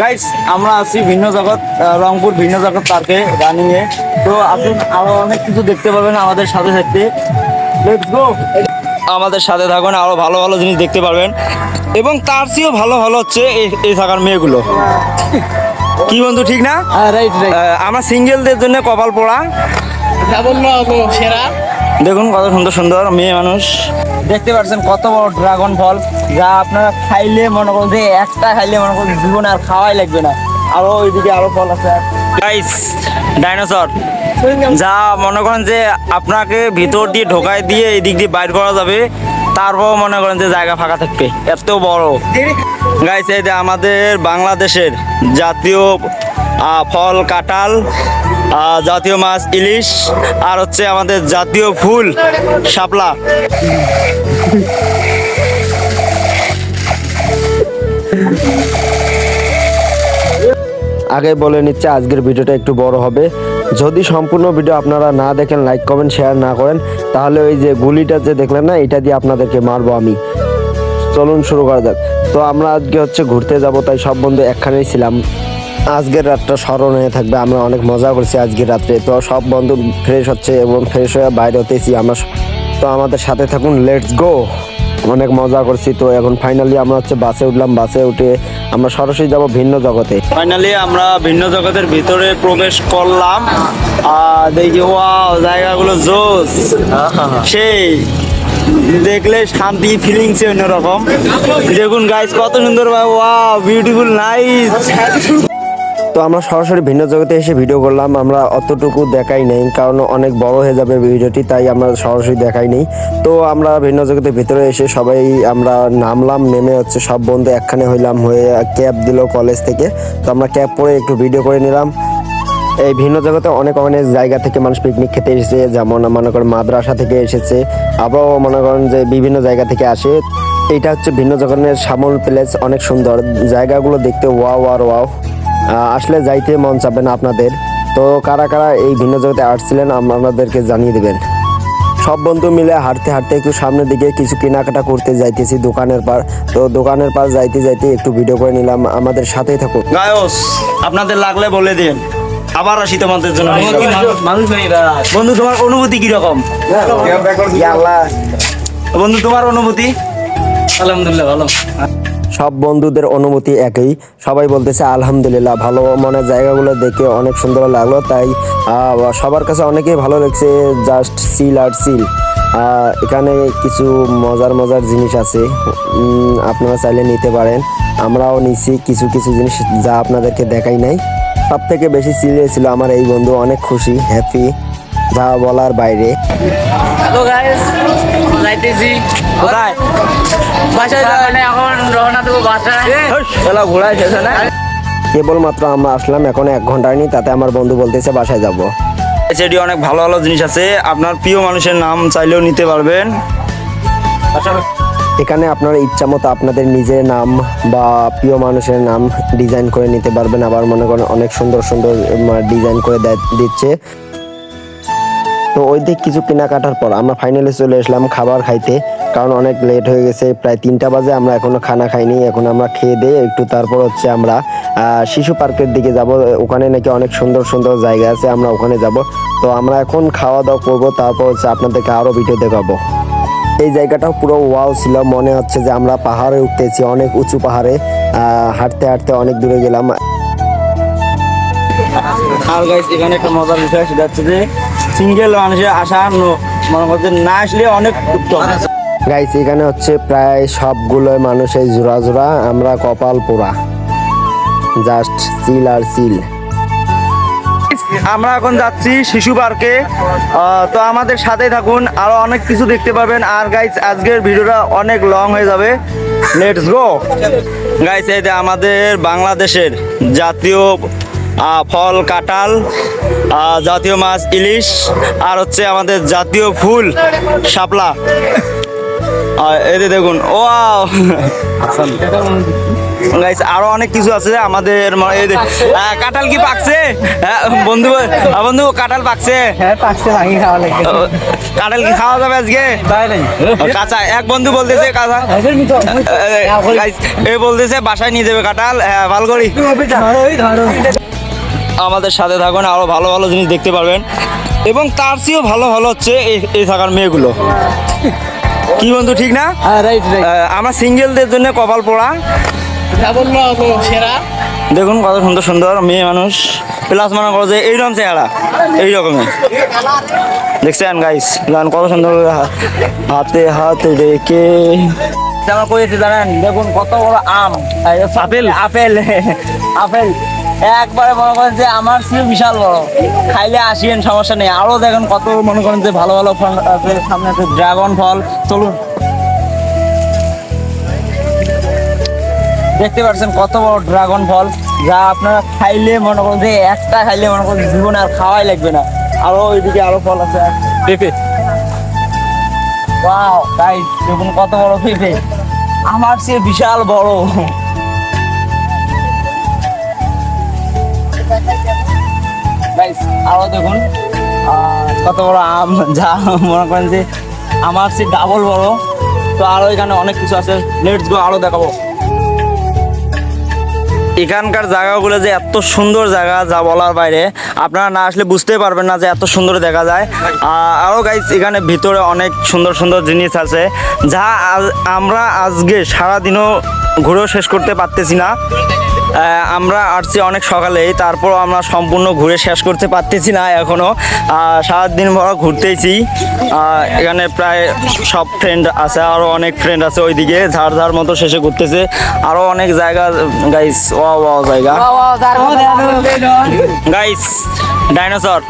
Guys আমরা আছি ভিন্ন জগৎ রংপুর ভিন্ন জগৎ পার্কে রানিং এ। তো আপনি আরও অনেক কিছু দেখতে পাবেন আমাদের সাথে থাকতে। লেটস গো আমাদের সাথে থাকুন আরও ভালো ভালো জিনিস দেখতে পারবেন। এবং তার চেয়েও ভালো ভালো হচ্ছে এই- থাকার মেয়েগুলো। কি বন্ধু ঠিক না? রাইট রাইট আমরা সিঙ্গেলদের জন্য কপাল পোড়া। সেরা? দেখুন কত সুন্দর সুন্দর মেয়ে মানুষ। দেখতে পাচ্ছেন কত বড় ড্রাগন ফল যা আপনারা খাইলে মনে করুন যে একটা খাইলে মনে করুন জীবনে আর খাওয়াই লাগবে না। আরও ওইদিকে আরও ফল আছে। গাইস ডাইনোসর যা মনে করেন যে আপনাকে ভিতর দিয়ে ঢোকাই দিয়ে এদিক দিয়ে বাইর করা যাবে তারপর মনে করেন যে জায়গা ফাঁকা থাকবে। এত বড়। গাইস এই যে আমাদের বাংলাদেশের জাতীয় ফল কাঁঠাল জাতীয় মাছ, ইলিশ, আর হচ্ছে আমাদের জাতীয় ফুল, শাপলা। আগে বলে নিচ্ছে আজকের ভিডিওটা একটু বড় হবে। যদি সম্পূর্ণ ভিডিও আপনারা না দেখেন লাইক কমেন্ট শেয়ার না করেন, তাহলে ওই যে গুলিটা যে দেখলেন না, এটা দিয়ে আপনাদেরকে মারবো আমি। চলুন শুরু করা যাক। তো আমরা আজকে হচ্ছে ঘুরতে যাব, তাই সব বন্ধু একখানেই ছিলাম। আজকের রাতটা স্মরণ হয়ে থাকবে। আমরা অনেক মজা করছি আজকের রাত্রে। তো সব বন্ধু ফ্রেশ হচ্ছে এবং ফ্রেশ হয়ে বাইরে হতেছি আমরা। তো আমাদের সাথে থাকুন লেটস গো অনেক মজা করছি। তো এখন ফাইনালি আমরা হচ্ছে বাসে উঠলাম। বাসে উঠে আমরা সরাসরি যাব ভিন্ন জগতে। ফাইনালি আমরা ভিন্ন জগতের ভিতরে প্রবেশ করলাম। আর দেখি ওয়াও জায়গাগুলো জোস। সেই, দেখলে শান্তি ফিলিংস অন্যরকম। দেখুন গাইস কত সুন্দর ওয়াও বিউটিফুল নাইস তো আমরা সরাসরি ভিন্ন জগতে এসে ভিডিও করলাম, আমরা অতটুকু দেখাই নেই, কারণ অনেক বড় হয়ে যাবে ভিডিওটি, তাই আমরা সরাসরি দেখাই নেই। তো আমরা ভিন্ন জগতের ভিতরে এসে সবাই আমরা নামলাম, নেমে হচ্ছে সব বন্ধু একখানে হইলাম, হয়ে ক্যাব দিল কলেজ থেকে। তো আমরা ক্যাব পরে একটু ভিডিও করে নিলাম। এই ভিন্ন জগতে অনেক অনেক জায়গা থেকে মানুষ পিকনিক খেতে এসেছে, যেমন মনে করেন মাদ্রাসা থেকে এসেছে, আবারও মনে করেন যে বিভিন্ন জায়গা থেকে আসে। এটা হচ্ছে ভিন্ন জগতের সামল প্লেস অনেক সুন্দর। জায়গাগুলো দেখতে ওয়াও আর ওয়াও আসলে যাইতে মন চাবে না আপনাদের। তো কারা কারা এই ভিন্ন জগতে আসছিলেন আপনাদেরকে জানিয়ে দেবেন। সব বন্ধু মিলে হাঁটতে হাঁটতে একটু সামনের দিকে কিছু কেনাকাটা করতে যাইতেছি দোকানের পার তো দোকানের পার যাইতে যাইতে একটু ভিডিও করে নিলাম আমাদের সাথেই থাকুন গায়স আপনাদের লাগলে বলে দিন। আবার আসি তোমাদের জন্য। বন্ধু তোমার অনুভূতি কি রকম বন্ধু তোমার অনুভূতি? আলহামদুলিল্লাহ ভালো। সব বন্ধুদের অনুমতি একই। সবাই বলতেছে আলহামদুলিল্লাহ ভালো মনের জায়গাগুলো দেখে অনেক সুন্দর লাগল। তাই সবার কাছে অনেকেই ভালো লাগছে জাস্ট সিল আর সিল। এখানে কিছু মজার মজার জিনিস আছে। আপনারা চাইলে নিতে পারেন। আমরাও নিছি কিছু কিছু জিনিস যা আপনাদেরকে দেখাই নাই। সব থেকে বেশি সিরিয়াস ছিল আমার এই বন্ধু অনেক খুশি হ্যাপি যা বলার বাইরে। হ্যালো গাইস যাইতেছি। কোথায়? বাসায় মানে এখন রওনা দেবো বাসায় এলা ঘোড়ায় শেষ না কেবলমাত্র আমরা আসলাম এখন এক ঘণ্টা হয়নি তাতে আমার বন্ধু বলতেছে বাসায় যাব। সেটি অনেক ভালো ভালো জিনিস আছে। আপনার প্রিয় মানুষের নাম চাইলেও নিতে পারবেন। এখানে আপনার ইচ্ছা মতো আপনাদের নিজের নাম বা প্রিয় মানুষের নাম ডিজাইন করে নিতে পারবেন। আবার মনে করেন অনেক সুন্দর সুন্দর ডিজাইন করে দিচ্ছে। তো ওই দিক কিছু কেনাকাটার পর আমরা ফাইনালি চলে আসলাম খাবার খাইতে। কারণ অনেক লেট হয়ে গেছে, প্রায় তিনটা বাজে, আমরা এখনও খানা খাইনি, এখন আমরা খেয়ে দিয়ে একটু তারপর হচ্ছে আমরা শিশু পার্কের দিকে যাব, ওখানে নাকি অনেক সুন্দর সুন্দর জায়গা আছে, আমরা ওখানে যাব। তো আমরা এখন খাওয়া দাওয়া করব, তারপর হচ্ছে আপনাদেরকে আরও ভিডিও দেখাবো। এই জায়গাটাও পুরো ওয়াও ছিল, মনে হচ্ছে যে আমরা পাহাড়ে উঠতেছি, অনেক উঁচু পাহাড়ে হাঁটতে হাঁটতে অনেক দূরে গেলাম। আর গাইস এখানে একটা মজার বিষয়, সেটা হচ্ছে যে সিঙ্গেল মানুষের আসা মনে করছে না আসলে অনেক উত্তম। গাইস এখানে হচ্ছে প্রায় সবগুলো মানুষের জোড়া জোড়া। আমরা কপাল পোড়া। জাস্ট সিল আর সিল আমরা এখন যাচ্ছি শিশু পার্কে। তো আমাদের সাথে থাকুন। আরও অনেক কিছু দেখতে পাবেন। আর গাইস আজকের ভিডিওটা অনেক লং হয়ে যাবে। লেটস গো গাইস এই আমাদের বাংলাদেশের জাতীয় ফল, কাঁঠাল জাতীয় মাছ, ইলিশ, আর হচ্ছে আমাদের জাতীয় ফুল, শাপলা। আহ, এই দেখুন ও গাইস আরও অনেক কিছু আছে আমাদের কাঁঠাল কি পাকছে? হ্যাঁ, বন্ধু বন্ধু কাঁঠাল পাকছে। হ্যাঁ কাঁঠাল কি খাওয়া যাবে আজকে? কাঁচা এক বন্ধু বলতেছে কাঁচা। গাইস এ বলতেছে বাসায় নিয়ে যাবে কাঁঠাল। হ্যাঁ ভালো করি। আমাদের সাথে থাকুন আরও ভালো ভালো জিনিস দেখতে পারবেন। এবং তার চেয়েও ভালো ভালো হচ্ছে এই থাকার মেয়েগুলো। কি বন্ধু ঠিক না? হ্যাঁ রাইট রাইট আহ, সিঙ্গেলদের জন্য কপাল পোড়া। সেরা দেখুন কত সুন্দর সুন্দর মেয়ে মানুষ। প্লাস মনে করো যে এইরকম চেহারা এই রকমের দেখছেন গাইস গান কত সুন্দর হাতে হাত রেখে। আমার করেছি জানেন দেখুন কত বড় আম। আপেল? Apple apple. একবারে মনে করেন যে আমার ছিল বিশাল বড়। খাইলে আসিয়েন, সমস্যা নেই। আরও দেখেন কত মনে করেন যে ভালো ভালো ফল আছে, সামনে আছে ড্রাগন ফল। চলুন। দেখতে পাচ্ছেন কত বড় ড্রাগন ফল, যা আপনারা খাইলে মনে করেন যে একটা খাইলে মনে করেন জীবনে আর খাওয়াই লাগবে না। আরও ওইদিকে আরও ফল আছে। পেঁপে। ওয়াও তাই দেখুন কত বড় পেঁপে। আমার সে বিশাল বড়। দেখুন কত বড় আম, যা মনে করেন যে আমার সে ডাবল বড়। তো আরও এখানে অনেক কিছু আছে। লেটস গো আরও দেখাবো। এখানকার জায়গাগুলো যে এত সুন্দর জায়গা, যা বলার বাইরে, আপনারা না আসলে বুঝতেই পারবেন না যে এত সুন্দর দেখা যায়। আরও গাইস এখানে ভিতরে অনেক সুন্দর সুন্দর জিনিস আছে, যা আমরা আজকে সারাদিনও ঘুরেও শেষ করতে পারতেছি না। আমরা আসছি অনেক সকালেই তারপর আমরা সম্পূর্ণ ঘুরে শেষ করতে পারতেছি না এখনও সারাদিন ভর ঘুরতেইছি আহ, এখানে প্রায় সব ফ্রেন্ড আছে আরও অনেক ফ্রেন্ড আছে ওইদিকে। ঝাড় ঝাড় মতো শেষে ঘুরতেছে। আরও অনেক জায়গা গাইস ওয়া ওয়া জায়গা। গাইস ডাইনোসর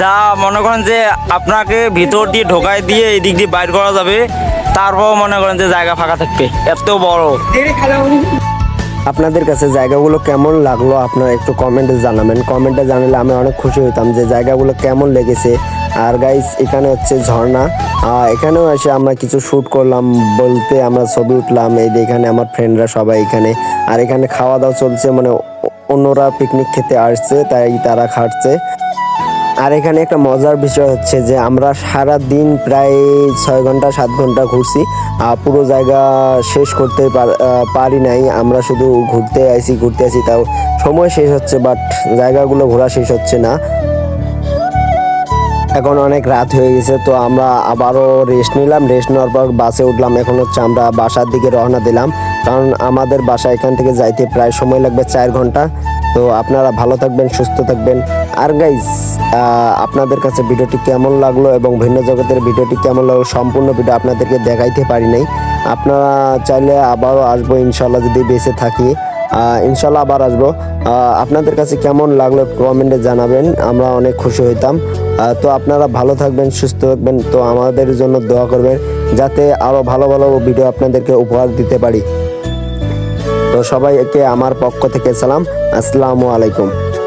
যা মনে করেন যে আপনাকে ভিতর দিয়ে ঢোকায় দিয়ে এই দিক দিয়ে বাইর করা যাবে তারপর মনে করেন যে জায়গা ফাঁকা থাকবে। এত বড়। আপনাদের কাছে জায়গাগুলো কেমন লাগল আপনারা একটু কমেন্টে জানাবেন। কমেন্টে জানালে আমি অনেক খুশি হইতাম যে জায়গাগুলো কেমন লেগেছে। আর গাইস এখানে হচ্ছে ঝর্ণা। এখানেও এসে আমরা কিছু শ্যুট করলাম, বলতে আমরা ছবি উঠলাম, এই এখানে আমার ফ্রেন্ডরা সবাই এখানে। আর এখানে খাওয়া দাওয়া চলছে মানে অন্যরা পিকনিক খেতে আসছে, তাই তারা খাচ্ছে আর এখানে একটা মজার বিষয় হচ্ছে যে আমরা সারা দিন প্রায় ছয় ঘণ্টা, সাত ঘণ্টা ঘুরছি পুরো জায়গা শেষ করতে পার- নাই। আমরা শুধু ঘুরতে আইছি ঘুরতে আইছি, তাও সময় শেষ হচ্ছে বাট জায়গাগুলো ঘোরা শেষ হচ্ছে না। এখন অনেক রাত হয়ে গেছে, তো আমরা আবারও রেস্ট নিলাম। রেস্ট নেওয়ার পর বাসে উঠলাম। এখন হচ্ছে আমরা বাসার দিকে রওনা দিলাম। কারণ আমাদের বাসা এখান থেকে যাইতে প্রায় সময় লাগবে চার ঘণ্টা। তো আপনারা ভালো থাকবেন, সুস্থ থাকবেন। আর গাইজ আপনাদের কাছে ভিডিওটি কেমন লাগল এবং ভিন্ন জগতের ভিডিওটি কেমন লাগল সম্পূর্ণ ভিডিও আপনাদেরকে দেখাইতে পারি নাই। আপনারা চাইলে আবারও আসব ইনশাল্লাহ যদি বেঁচে থাকি। ইনশাল্লাহ আবার আসব। আপনাদের কাছে কেমন লাগল কমেন্টে জানাবেন, আমরা অনেক খুশি হইতাম। তো আপনারা ভালো থাকবেন, সুস্থ থাকবেন, তো আমাদের জন্য দোয়া করবেন, যাতে আরও ভালো ভালো ভিডিও আপনাদেরকে উপহার দিতে পারি। তো সবাইকে আমার পক্ষ থেকে সালাম। আসসালামু আলাইকুম।